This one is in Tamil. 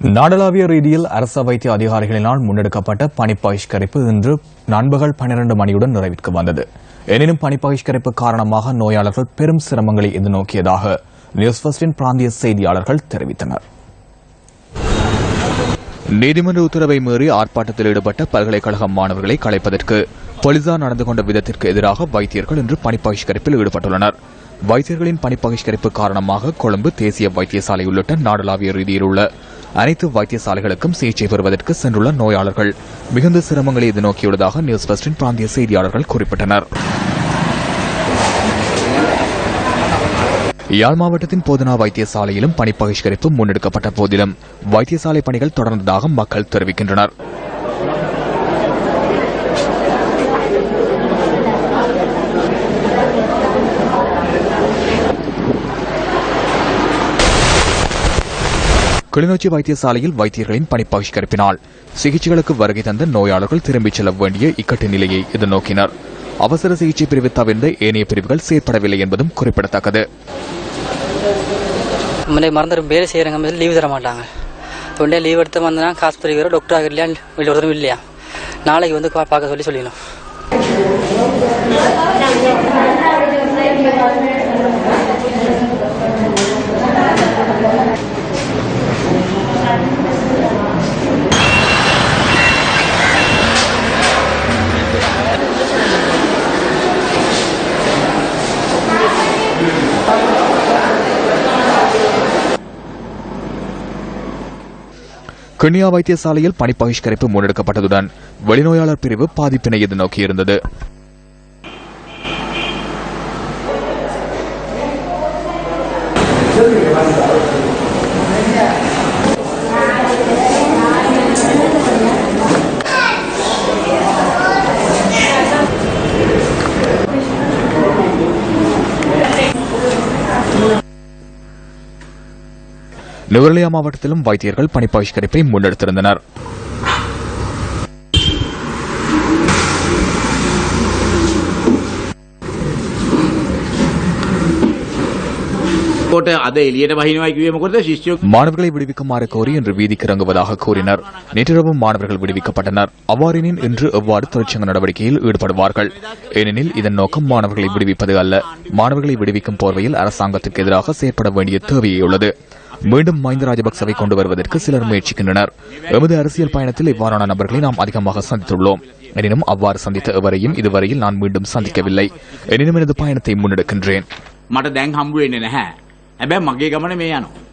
நாடளாவிய ரீதியில் அரச வைத்திய அதிகாரிகளினால் முன்னெடுக்கப்பட்ட பணி பகிஷ்கரிப்பு இன்று நண்பகல் பனிரண்டு மணியுடன் நிறைவிற்கு வந்தது. எனினும் பணி பகிஷ்கரிப்பு காரணமாக நோயாளர்கள் பெரும் சிரமங்களை எதிர்நோக்கியதாக நியூஸ் ஃபர்ஸ்டின் பிராந்திய செய்தியாளர்கள் தெரிவித்தனர். நீதிமன்ற உத்தரவை மீறி ஆர்ப்பாட்டத்தில் ஈடுபட்ட பல்கலைக்கழக மாணவர்களை கலைப்பதற்கு போலீசார் நடந்து கொண்ட விதத்திற்கு எதிராக வைத்தியர்கள் இன்று பணி பகிஷ்கரிப்பில் ஈடுபட்டுள்ளனர். வைத்தியர்களின் பணி பகிஷ்கரிப்பு காரணமாக கொழும்பு தேசிய வைத்தியசாலை உள்ளிட்ட நாடளாவிய ரீதியில் உள்ள அனைத்து வைத்தியசாலைகளுக்கும் சிகிச்சை பெறுவதற்கு சென்றுள்ள நோயாளர்கள். மிகுந்த சிரமங்களை எதிர்நோக்கியுள்ளதாக நியூஸ் பெஸ்டின் பிராந்திய செய்தியாளர்கள் குறிப்பிட்டனர். யாழ் மாவட்டத்தின் போதனா வைத்தியசாலையிலும் பணி பகிஷ்கரிப்பு முன்னெடுக்கப்பட்ட போதிலும். வைத்தியசாலை பணிகள் தொடர்ந்ததாக மக்கள் தெரிவிக்கின்றனர். கிளிநொச்சி வைத்தியசாலையில் வைத்தியர்களின் பணி பகிஷ்கரிப்பினால் சிகிச்சைகளுக்கு வருகை தந்த நோயாளர்கள் திரும்பிச் செல்ல வேண்டிய இக்கட்டு நிலையை எதிர்நோக்கினர். அவசர சிகிச்சை பிரிவு தவிர்ந்த ஏனைய பிரிவுகள் செயற்படவில்லை என்பதும் குறிப்பிடத்தக்கது. முன்னே மறந்துடும் வேலை செய்கிறவங்க மாதிரி லீவு தர மாட்டாங்க. தொண்டே லீவ் எடுத்து வந்தனா காசு பிரிவு டாக்டர் ஆகலையா வீட்டில் ஒருத்தரும் இல்லையா? நாளைக்கு வந்து பார்க்க சொல்லி சொல்லிடணும். கிண்ணியா வைத்தியசாலையில் பணி பகிஷ்கரிப்பு முன்னெடுக்கப்பட்டதுடன் வெளிநோயாளர் பிரிவு பாதிப்பினை எதிர்நோக்கியிருந்தது. நுவரெலியா மாவட்டத்திலும் வைத்தியர்கள் பணி பகிஷ்கரிப்பை முன்னெடுத்திருந்தனர். කොට අද එලියට බහිනවා කිව්වේ මොකද ශිෂ්‍යයෝ மாணவர்களை விடுவிக்குமாறு கோரி இன்று வீதிக்கு இறங்குவதாக கூறினர் நேற்றிரவு மாணவர்கள் விடுவிக்கப்பட்டனர் அவ்வாறெனின் இன்று எவ்வாறு தொழிற்சங்க நடவடிக்கையில் ஈடுபடுவார்கள் ஏனெனில் இதன் நோக்கம் மாணவர்களை விடுவிப்பது அல்ல மாணவர்களை விடுவிக்கும் போர்வையில் அரசாங்கத்திற்கு எதிராக செயற்பட வேண்டிய தேவையே உள்ளது மீண்டும் மஹிந்த ராஜபக்சவை கொண்டு வருவதற்கு சிலர் முயற்சிக்கின்றனர் எமது அரசியல் பயணத்தில் இவ்வாறான நபர்களை நாம் அதிகமாக சந்தித்துள்ளோம் எனினும் அவ்வாறு சந்தித்த எவரையும் இதுவரையில் நான் மீண்டும் சந்திக்கவில்லை எனினும் எனது பயணத்தை முன்னெடுக்கின்றேன் හැබැයි මගේ ගමන මේ යනවා.